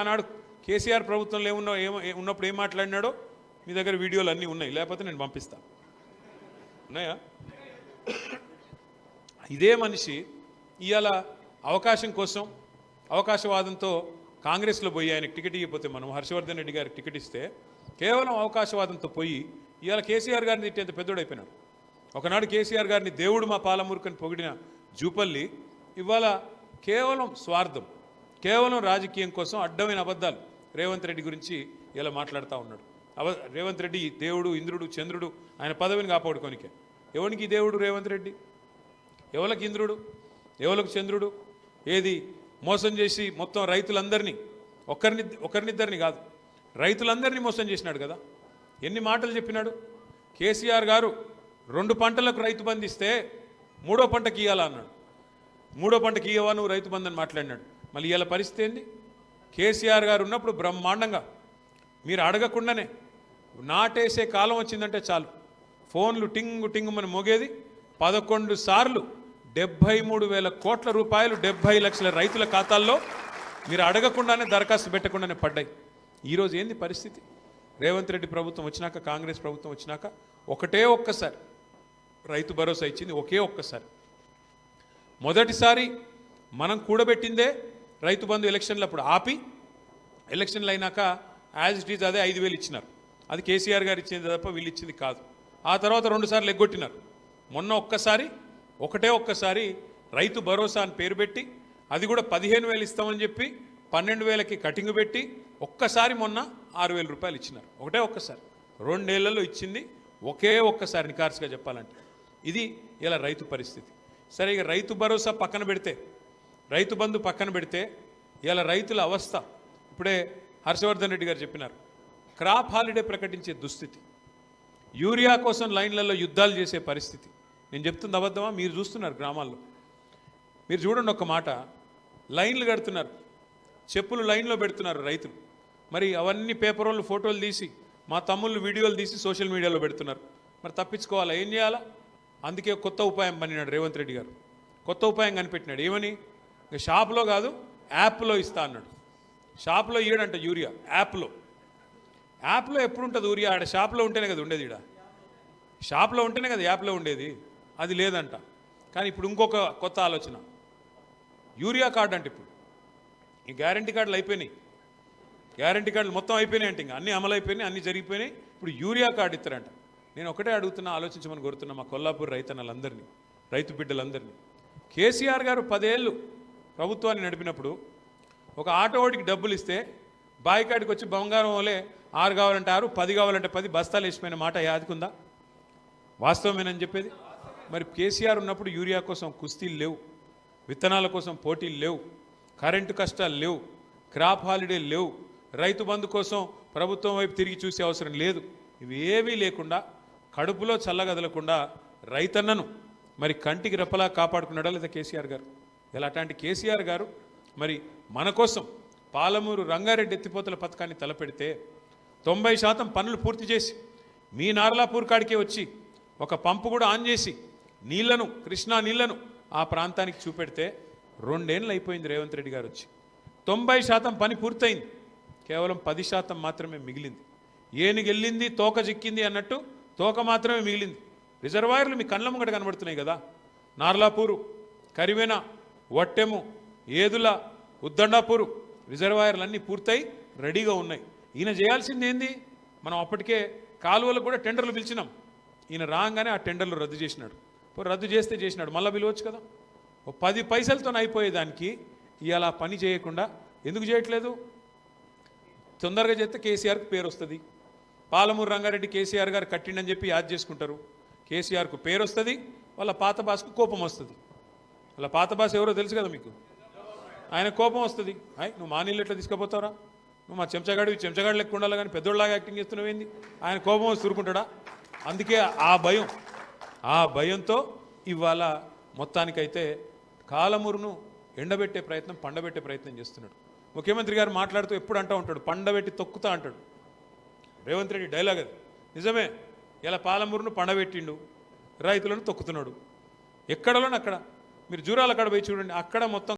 ఆనాడు కేసీఆర్ ప్రభుత్వంలో ఏమున్నా ఏమో ఉన్నప్పుడు ఏం మాట్లాడినాడో మీ దగ్గర వీడియోలు అన్నీ ఉన్నాయి. లేకపోతే నేను పంపిస్తా. ఉన్నాయా? ఇదే మనిషి ఇవాళ అవకాశం కోసం అవకాశవాదంతో కాంగ్రెస్లో పోయి ఆయనకు టికెట్ ఇవ్వకపోతే మనం హర్షవర్ధన్ రెడ్డి గారికి టికెట్ ఇస్తే కేవలం అవకాశవాదంతో పోయి ఇవాళ కేసీఆర్ గారిని తిట్టేంత పెద్దోడైపోయినాడు ఒకనాడు కేసీఆర్ గారిని దేవుడు మా పాలమూరుకని పొగిడిన జూపల్లి ఇవాళ కేవలం స్వార్థం. కేవలం రాజకీయం కోసం అడ్డమైన అబద్ధాలు రేవంత్ రెడ్డి గురించి ఇలా మాట్లాడుతూ ఉన్నాడు. అబ రేవంత్ రెడ్డి దేవుడు ఇంద్రుడు చంద్రుడు ఆయన పదవిని కాపాడుకోనికే. ఎవరికి దేవుడు రేవంత్ రెడ్డి? ఎవరికి ఇంద్రుడు? ఎవరికి చంద్రుడు? ఏది? మోసం చేసి మొత్తం రైతులందరినీ ఒకరిని ఒకరినిద్దరిని కాదు రైతులందరినీ మోసం చేసినాడు కదా. ఎన్ని మాటలు చెప్పినాడు? కేసీఆర్ గారు రెండు పంటలకు రైతు బంధిస్తే మూడో పంటకి ఇయ్యాలా అన్నాడు. మూడో పంటకి ఇవ్వవా నువ్వు రైతు బంధు అని మాట్లాడినాడు. మళ్ళీ ఇవాళ పరిస్థితి ఏంది? కేసీఆర్ గారు ఉన్నప్పుడు బ్రహ్మాండంగా. మీరు అడగకుండానే నాటేసే కాలం వచ్చిందంటే చాలు. ఫోన్లు టింగు టింగు మన మోగేది. పదకొండు సార్లు డెబ్భై మూడు వేల కోట్ల రూపాయలు డెబ్భై లక్షల రైతుల ఖాతాల్లో మీరు అడగకుండానే దరఖాస్తు పెట్టకుండానే పడ్డాయి. ఈరోజు ఏంది పరిస్థితి? రేవంత్ రెడ్డి ప్రభుత్వం వచ్చినాక కాంగ్రెస్ ప్రభుత్వం వచ్చినాక ఒకటే ఒక్కసారి రైతు భరోసా ఇచ్చింది ఒకే ఒక్కసారి. మొదటిసారి మనం కూడబెట్టిందే రైతు బంధు ఎలక్షన్లు అప్పుడు ఆపి ఎలక్షన్లు అయినాక యాజ్ ఇట్ ఈజ్ అదే ఐదు వేలు ఇచ్చినారు. అది కేసీఆర్ గారు ఇచ్చింది తప్ప వీళ్ళు ఇచ్చింది కాదు. ఆ తర్వాత రెండుసార్లు ఎగ్గొట్టినారు. మొన్న ఒక్కసారి ఒకటే ఒక్కసారి రైతు భరోసా అని పేరు పెట్టి అది కూడా పదిహేను వేలు ఇస్తామని చెప్పి పన్నెండు వేలకి కటింగ్ పెట్టి ఒక్కసారి మొన్న ఆరు వేల రూపాయలు ఇచ్చినారు. ఒకటే ఒక్కసారి. రెండేళ్ళలో ఇచ్చింది ఒకే ఒక్కసారి నికార్సుగా చెప్పాలంటే. ఇది ఇలా రైతు పరిస్థితి. సరే ఇక రైతు భరోసా పక్కన పెడితే రైతు బంధు పక్కన పెడితే ఇలా రైతుల అవస్థ. ఇప్పుడే హర్షవర్ధన్ రెడ్డి గారు చెప్పినారు. క్రాప్ హాలిడే ప్రకటించే దుస్థితి. యూరియా కోసం లైన్లలో యుద్ధాలు చేసే పరిస్థితి. నేను చెప్తుంది అబద్ధమా? మీరు చూస్తున్నారు గ్రామాల్లో. మీరు చూడండి ఒక మాట. లైన్లు కడుతున్నారు. చెప్పులు లైన్లో పెడుతున్నారు రైతులు. మరి అవన్నీ పేపర్ వాళ్ళు ఫోటోలు తీసి మా తమ్ముళ్ళు వీడియోలు తీసి సోషల్ మీడియాలో పెడుతున్నారు. మరి తప్పించుకోవాలా? ఏం చేయాలా? అందుకే కొత్త ఉపాయం పనినాడు రేవంత్ రెడ్డి గారు. కొత్త ఉపాయం కనిపెట్టినాడు. ఏమని? ఇంకా షాప్లో కాదు యాప్లో ఇస్తా అన్నాడు. షాప్లో ఇయ్యడంట యూరియా యాప్లో. యాప్లో ఎప్పుడు ఉంటుంది యూరియా ఆడ షాప్లో ఉంటేనే కదా ఉండేది ఈడ. షాప్లో ఉంటేనే కదా యాప్లో ఉండేది. అది లేదంట. కానీ ఇప్పుడు ఇంకొక కొత్త ఆలోచన. యూరియా కార్డు అంటే ఇప్పుడు. ఈ గ్యారంటీ కార్డులు అయిపోయినాయి. గ్యారంటీ కార్డులు మొత్తం అయిపోయినాయి అంటే ఇంకా. అన్ని అమలు అయిపోయినాయి అన్నీ జరిగిపోయినాయి. ఇప్పుడు యూరియా కార్డు ఇస్తారంట. నేను ఒకటే అడుగుతున్నా ఆలోచించమని కోరుతున్నా మా కొల్లాపూర్ రైతన్నలందరినీ రైతు బిడ్డలందరినీ. కేసీఆర్ గారు పదేళ్ళు ప్రభుత్వాన్ని నడిపినప్పుడు ఒక ఆటోవాడికి డబ్బులు ఇస్తే బాయికాడికి వచ్చి బంగారం వలే ఆరు కావాలంటే ఆరు పది కావాలంటే పది బస్తాలు వేసిపోయిన మాట యాదుకుందా? వాస్తవమేనని చెప్పేది? మరి కేసీఆర్ ఉన్నప్పుడు యూరియా కోసం కుస్తీలు లేవు విత్తనాల కోసం పోటీలు లేవు కరెంటు కష్టాలు లేవు క్రాప్ హాలిడే లేవు రైతు బంధు కోసం ప్రభుత్వం వైపు తిరిగి చూసే అవసరం లేదు. ఇవి ఏవీ లేకుండా కడుపులో చల్లగదలకుండా రైతన్నను మరి కంటికి రెప్పలా కాపాడుకున్నాడా లేదా కేసీఆర్ గారు? ఇలా అట్లాంటి కేసీఆర్ గారు మరి మన కోసం పాలమూరు రంగారెడ్డి ఎత్తిపోతల పథకాన్ని తలపెడితే తొంభై శాతం పనులు పూర్తి చేసి మీ నార్లాపూర్ కాడికే వచ్చి ఒక పంపు కూడా ఆన్ చేసి నీళ్ళను కృష్ణా నీళ్ళను ఆ ప్రాంతానికి చూపెడితే రెండేళ్ళు అయిపోయింది రేవంత్ రెడ్డి గారు వచ్చి. తొంభై శాతం పని పూర్తయింది. కేవలం పది శాతం మాత్రమే మిగిలింది. ఏనుగెళ్ళింది తోక చిక్కింది అన్నట్టు తోక మాత్రమే మిగిలింది. రిజర్వాయర్లు మీ కళ్ళ ముంగట కనబడుతున్నాయి కదా. నార్లాపూరు కరివేనా వట్టెము ఏదుల ఉద్దండాపూరు రిజర్వాయర్లు అన్నీ పూర్తయి రెడీగా ఉన్నాయి. ఈయన చేయాల్సింది ఏంది? మనం అప్పటికే కాలువలకు కూడా టెండర్లు పిలిచినాం. ఈయన రాగానే ఆ టెండర్లు రద్దు చేసినాడు. రద్దు చేస్తే చేసినాడు. మళ్ళీ పిలవచ్చు కదా? ఓ పది పైసలతో అయిపోయేదానికి ఇవాళ పని చేయకుండా ఎందుకు చేయట్లేదు? తొందరగా చేస్తే కేసీఆర్కి పేరు వస్తుంది. పాలమూరు రంగారెడ్డి కేసీఆర్ గారు కట్టిండని చెప్పి యాద్ చేసుకుంటారు. కేసీఆర్కు పేరు వస్తుంది. వాళ్ళ పాత భాషకు కోపం వస్తుంది. అలా పాత భాష ఎవరో తెలుసు కదా మీకు? ఆయన కోపం వస్తుంది. అయ్యి నువ్వు మా నీళ్ళు ఎట్లా తీసుకుపోతావురా? నువ్వు మా చెంచగాడు చెంచగాడు లెక్క ఉండాలి కానీ పెద్దోళ్ళలాగా యాక్టింగ్ చేస్తున్నావేంది ఆయన కోపం వచ్చి ఊరుకుంటాడా? అందుకే ఆ భయం ఆ భయంతో ఇవాళ మొత్తానికైతే కాలమురును ఎండబెట్టే ప్రయత్నం పండబెట్టే ప్రయత్నం చేస్తున్నాడు. ముఖ్యమంత్రి గారు మాట్లాడుతూ ఎప్పుడు అంటూ ఉంటాడు పండబెట్టి తొక్కుతా అంటాడు. రేవంత్ రెడ్డి డైలాగ్ అది. నిజమే ఇలా పాలమూరును పండబెట్టిండు రైతులను తొక్కుతున్నాడు. ఎక్కడలోనక్కడ? మీరు జూరాల కాడ పోయి చూడండి అక్కడ మొత్తం